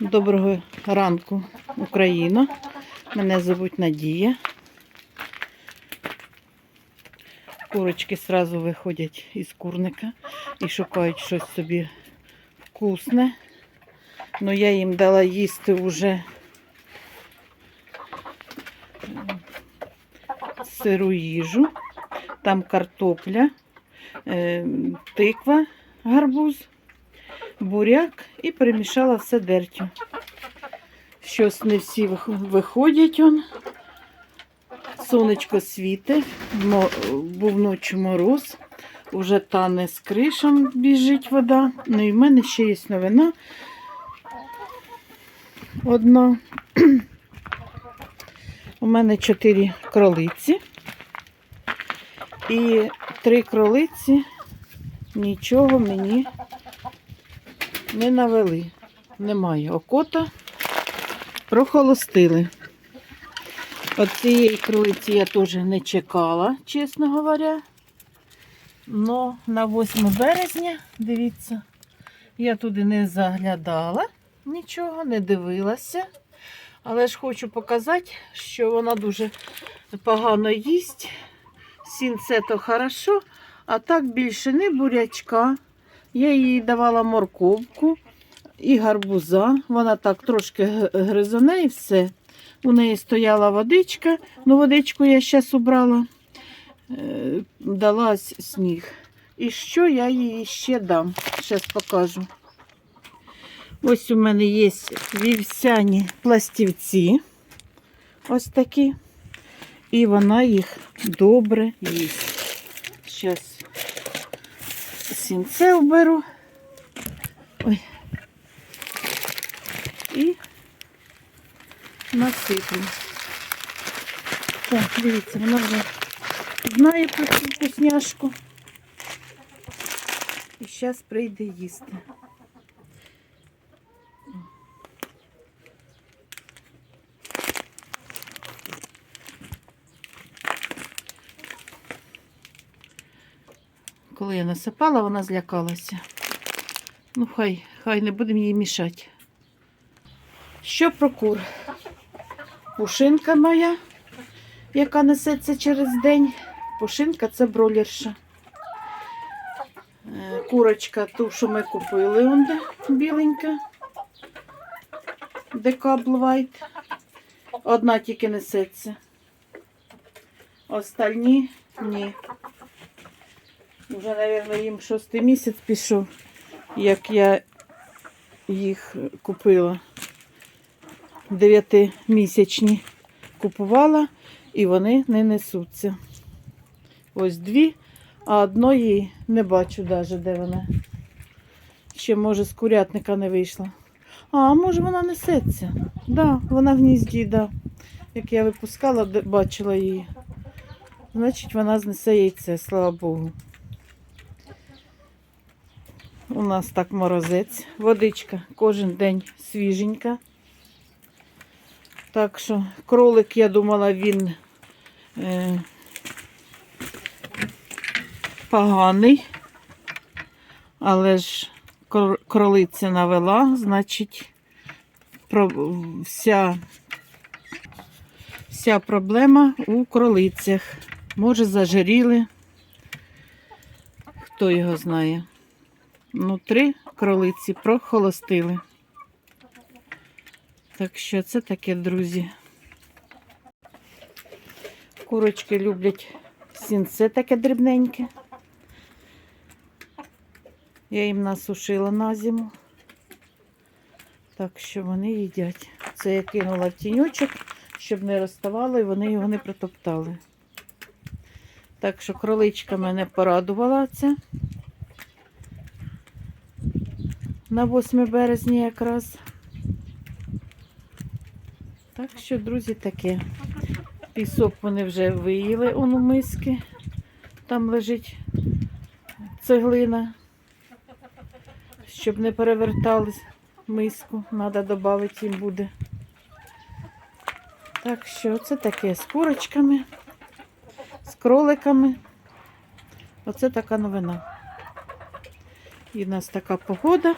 Доброго ранку, Україна. Мене звуть Надія. Курочки одразу виходять із курника і шукають щось собі вкусне. Ну, я їм дала їсти вже сиру їжу. Там картопля, е, тиква, гарбуз буряк і перемішала все дертю. Щось не всі виходять он. Сонечко світить, був ночі мороз, уже тане з кришем біжить вода. Ну і в мене ще є новина. Одна. У мене чотири кролиці. І три кролиці нічого мені не навели. Немає окота. Прохолостили. От цієї кролиці я теж не чекала, чесно говоря. Но на 8 березня, дивіться, я туди не заглядала нічого, не дивилася. Але ж хочу показати, що вона дуже погано їсть. Сінце то хорошо, а так більше не бурячка. Я їй давала морковку і гарбуза. Вона так трошки г- гризоне і все. У неї стояла водичка, ну водичку я зараз убрала, Е, дала сніг. І що я їй ще дам? Зараз покажу. Ось у мене є вівсяні пластівці. Ось такі. І вона їх добре їсть. Зараз сінце вберу. Ой. І насиплю. Так, дивіться, вона вже знає про цю вкусняшку. І зараз прийде їсти. Коли я насипала, вона злякалася. Ну, хай, хай не будемо їй мішати. Що про кур? Пушинка моя, яка несеться через день. Пушинка це бролерша. Е, Курочка ту, що ми купили, он де біленька. Декабл White. Одна тільки несеться. Остальні ні. Вже, мабуть, їм шостий місяць пішов, як я їх купила. Дев'ятимісячні купувала і вони не несуться. Ось дві, а одної не бачу навіть, де вона. Ще, може, з курятника не вийшла. А, може вона несеться. Да, вона в гнізді, да. Як я випускала, бачила її. Значить, вона знесе яйце, слава Богу. У нас так морозець. Водичка кожен день свіженька. Так що кролик, я думала, він е, поганий. Але ж кролиця навела, значить, про, вся, вся проблема у кролицях. Може, зажиріли. Хто його знає. Ну, три кролиці прохолостили. Так що це таке, друзі. Курочки люблять сінце таке дрібненьке. Я їм насушила на зиму. Так що вони їдять. Це я кинула в тіньочок, щоб не розставало і вони його не протоптали. Так що кроличка мене порадувала це. На 8 березня якраз. Так що, друзі, таке. Пісок вони вже виїли он у миски. Там лежить цеглина. Щоб не перевертали миску, треба додати їм буде. Так що це таке з курочками, з кроликами. Оце така новина. І в нас така погода.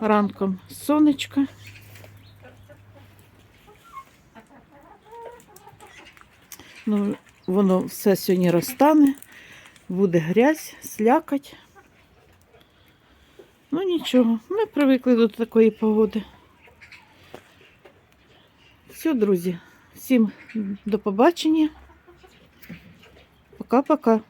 ранком сонечко. Ну, воно все сьогодні розтане, буде грязь, слякоть. Ну нічого, ми привикли до такої погоди. Все, друзі, всім до побачення. Пока-пока.